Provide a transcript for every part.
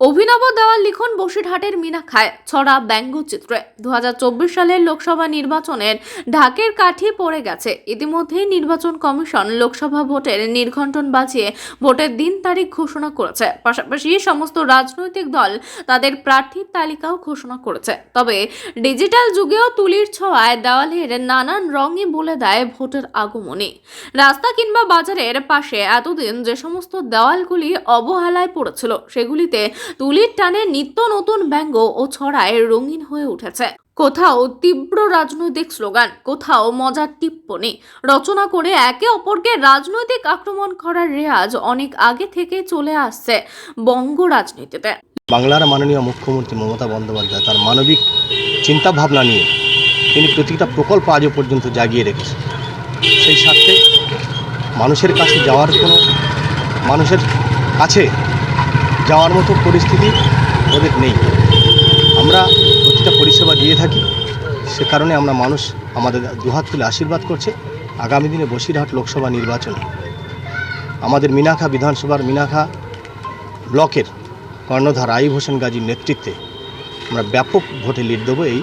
অভিনব দেওয়াল লিখন বসিরহাটের মিনাখায় ছড়া ব্যঙ্গচিত্রে দু হাজার চব্বিশ সালের লোকসভা নির্বাচনের ঢাকের কাঠি পড়ে গেছে। ইতিমধ্যেই নির্বাচন কমিশন লোকসভা ভোটের নির্ঘণ্টন বাজিয়ে ভোটের দিন তারিখ ঘোষণা করেছে। পাশাপাশি সমস্ত রাজনৈতিক দল তাদের প্রার্থীর তালিকাও ঘোষণা করেছে। তবে ডিজিটাল যুগেও তুলির ছোঁয়ায় দেওয়ালের নানান রঙই বলে দেয় ভোটের আগমনী। রাস্তা কিংবা বাজারের পাশে এতদিন যে সমস্ত দেওয়ালগুলি অবহেলায় পড়েছিল, সেগুলিতে তুলির টানে নিত্য নতুন ব্যঙ্গ ও ছড়ায় রঙিন হয়ে উঠেছে। কোথাও তীব্র রাজনৈতিক স্লোগান, কোথাও মজার টিপ্পনি রচনা করে একে অপরকে রাজনৈতিক আক্রমণ করার রেয়াজ অনেক আগে থেকে চলে আসছে বঙ্গ রাজনীতিতে। বাংলার মাননীয় মুখ্যমন্ত্রী মমতা বন্দ্যোপাধ্যায় তার মানবিক চিন্তাভাবনা নিয়ে তিনি প্রতিটা প্রকল্প আজও পর্যন্ত জাগিয়ে রেখেছেন। সেই স্বার্থে মানুষের কাছে যাওয়ার কোনো, মানুষের কাছে যাওয়ার মতো পরিস্থিতি ওদের নেই। আমরা প্রতিটা পরিষেবা দিয়ে থাকি। সে কারণে আমরা মানুষ আমাদের দুহাত তুলে আশীর্বাদ করছে। আগামী দিনে বসিরহাট লোকসভা নির্বাচনে। আমাদের মিনাখা বিধানসভার মিনাখা ব্লকের কর্ণধার আইব হোসেন গাজীর নেতৃত্বে আমরা ব্যাপক ভোটে লিড দেবো, এই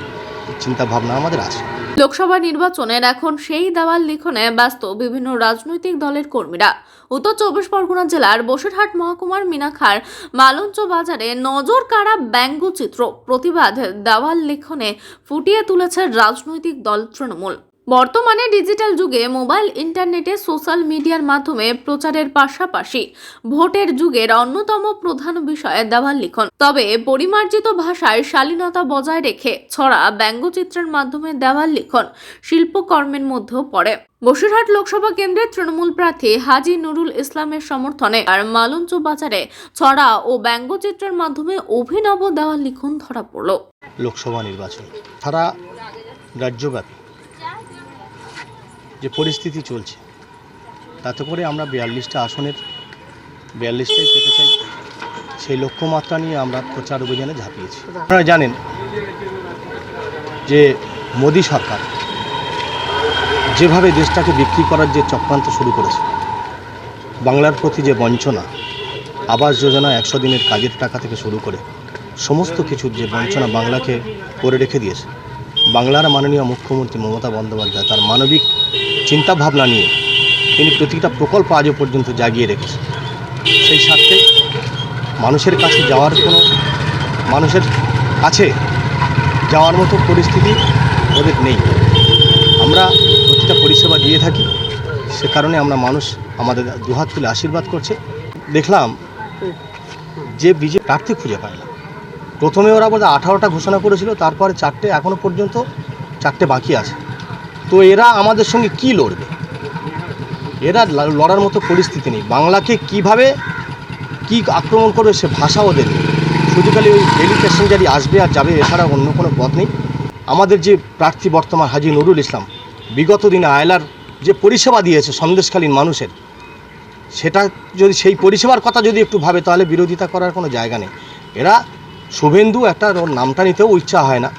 চিন্তাভাবনা আমাদের আছে। লোকসভা নির্বাচনের এখন সেই দেওয়াল লিখনে ব্যস্ত বিভিন্ন রাজনৈতিক দলের কর্মীরা। উত্তর চব্বিশ পরগনা জেলার বসিরহাট মহকুমার মিনাখার মালঞ্চ বাজারে নজর কাড়া ব্যঙ্গচিত্র প্রতিবাদ দেওয়াল লিখনে ফুটিয়ে তুলেছে রাজনৈতিক দল তৃণমূল। বর্তমানে ডিজিটাল যুগে মোবাইল, ইন্টারনেটে সোশ্যাল মিডিয়ার মাধ্যমে প্রচারের পাশাপাশি ভোটের যুগের অন্যতম প্রধান বিষয় দেওয়াল লিখন। তবে পরিমার্জিত ভাষায় শালীনতা বজায় রেখে ছড়া ব্যঙ্গচিত্রের মাধ্যমে দেওয়াল লিখন শিল্পকর্মের মধ্যেও পড়ে। বসিরহাট লোকসভা কেন্দ্রের তৃণমূল প্রার্থী হাজি নুরুল ইসলামের সমর্থনে আর মালঞ্চ বাজারে ছড়া ও ব্যঙ্গচিত্রের মাধ্যমে অভিনব দেওয়াল লিখন ধরা পড়ল। লোকসভা নির্বাচন। সারা রাজ্যব্যাপী যে পরিস্থিতি চলছে, তাতে করে আমরা বিয়াল্লিশটা আসনের, বিয়াল্লিশটাই পেতে চাই। সেই লক্ষ্যমাত্রা নিয়ে আমরা প্রচার অভিযানে ঝাঁপিয়েছি। আপনারা জানেন যে মোদী সরকার যেভাবে দেশটাকে বিক্রি করার যে চক্রান্ত শুরু করেছে, বাংলার প্রতি যে বঞ্চনা, আবাস যোজনা একশো দিনের কাজের টাকা থেকে শুরু করে সমস্ত কিছুর যে বঞ্চনা বাংলাকে করে রেখে দিয়েছে, বাংলার মাননীয় মুখ্যমন্ত্রী মমতা বন্দ্যোপাধ্যায় তার মানবিক চিন্তাভাবনা নিয়ে তিনি প্রতিটা প্রকল্প আজও পর্যন্ত জাগিয়ে রেখেছে সেই স্বার্থে মানুষের কাছে যাওয়ার কোনো মানুষের কাছে যাওয়ার মতো পরিস্থিতি ওদের নেই। আমরা প্রতিটা পরিষেবা দিয়ে থাকি, সে কারণে আমরা মানুষ আমাদের দুহাত তুলে আশীর্বাদ করছে। দেখলাম যে বিজেপি প্রার্থী খুঁজে পায় না। প্রথমে ওরা বোধহয় আঠারোটা ঘোষণা করেছিল, তারপরে চারটে এখনও পর্যন্ত চারটে বাকি আছে। তো এরা আমাদের সঙ্গে কি লড়বে? এরা লড়ার মতো পরিস্থিতি নেই। বাংলাকে কীভাবে কি আক্রমণ করবে সে ভাষা ওদের শুধু খালি ওই ডেলি প্যাসেঞ্জারই আসবে আর যাবে, এছাড়া অন্য কোনো পথ নেই। আমাদের যে প্রার্থী বর্তমান হাজি নুরুল ইসলাম, বিগত দিনে আয়লার যে পরিষেবা দিয়েছে সন্দেশকালীন মানুষের, সেটা যদি সেই পরিষেবার কথা যদি একটু ভাবে, তাহলে বিরোধিতা করার কোনো জায়গা নেই। এরা শুভেন্দু একটা নামটা নিতেও ইচ্ছা হয় না।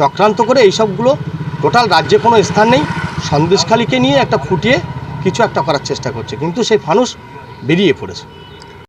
চক্রান্ত করে এইসবগুলো টোটাল রাজ্যে কোনো স্থান নেই। সন্দেশখালীকে নিয়ে একটা ফুটিয়ে কিছু একটা করার চেষ্টা করছে। কিন্তু সেই ফানুস বেরিয়ে পড়েছে।